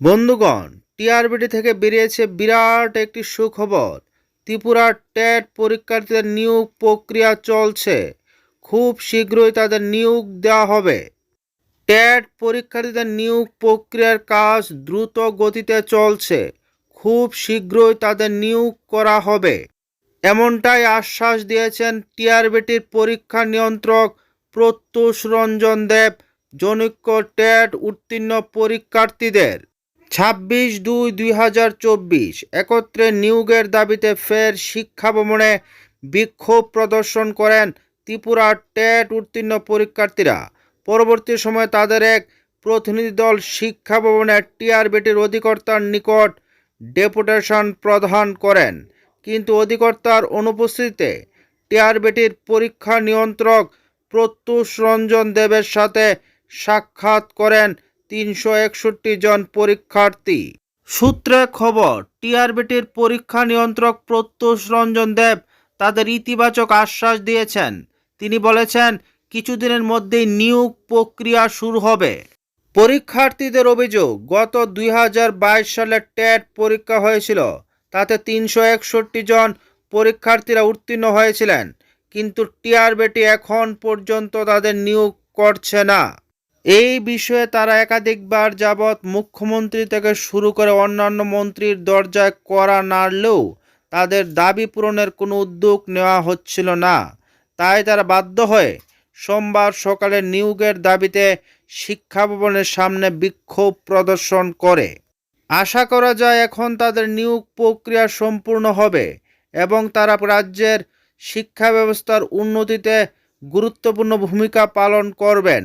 বন্ধুগণ, টিআরবিটি থেকে বেরিয়েছে বিরাট একটি সুখবর। ত্রিপুরার টেট পরীক্ষার্থীদের নিয়োগ প্রক্রিয়া চলছে। খুব শীঘ্রই তাদের নিয়োগ দেওয়া হবে। টেট পরীক্ষার্থীদের নিয়োগ প্রক্রিয়ার কাজ দ্রুত গতিতে চলছে। খুব শীঘ্রই তাদের নিয়োগ করা হবে। এমনটাই আশ্বাস দিয়েছেন টিআরবিটির পরীক্ষা নিয়ন্ত্রক প্রত্যুষ রঞ্জন দেব, জনৈক্য টেট উত্তীর্ণ পরীক্ষার্থীদের। ছাব্বিশ দুই দুই হাজার চব্বিশ, একত্রে নিয়োগের দাবিতে ফের শিক্ষা ভবনে বিক্ষোভ প্রদর্শন করেন ত্রিপুরার টেট উত্তীর্ণ পরীক্ষার্থীরা। পরবর্তী সময়ে তাদের এক প্রতিনিধি দল শিক্ষা ভবনে টিআরবিটির অধিকর্তার নিকট ডেপুটেশন প্রদান করেন। কিন্তু অধিকর্তার অনুপস্থিতিতে টিআরবিটির পরীক্ষা নিয়ন্ত্রক প্রত্যুষ রঞ্জন দেবের সাথে সাক্ষাৎ করেন তিনশো একষট্টি জন পরীক্ষার্থী। সূত্রে খবর, টিআরবিটির পরীক্ষা নিয়ন্ত্রক প্রত্যুষ রঞ্জন দেব তাদের ইতিবাচক আশ্বাস দিয়েছেন। তিনি বলেছেন, কিছুদিনের মধ্যেই নিয়োগ প্রক্রিয়া শুরু হবে। পরীক্ষার্থীদের অভিযোগ, গত দুই হাজার বাইশ সালে টেট পরীক্ষা হয়েছিল, তাতে তিনশো একষট্টি জন পরীক্ষার্থীরা উত্তীর্ণ হয়েছিলেন, কিন্তু টিআরবিটি এখন পর্যন্ত তাদের নিয়োগ করছে না। এই বিষয়ে তারা একাধিকবার যাবৎ মুখ্যমন্ত্রী থেকে শুরু করে অন্যান্য মন্ত্রীর দরজায় করা নাড়লেও তাদের দাবি পূরণের কোনো উদ্যোগ নেওয়া হচ্ছিল না। তাই তারা বাধ্য হয়ে সোমবার সকালে নিয়োগের দাবিতে শিক্ষা ভবনের সামনে বিক্ষোভ প্রদর্শন করে। আশা করা যায় এখন তাদের নিয়োগ প্রক্রিয়া সম্পূর্ণ হবে এবং তারা রাজ্যের শিক্ষা ব্যবস্থার উন্নতিতে গুরুত্বপূর্ণ ভূমিকা পালন করবেন।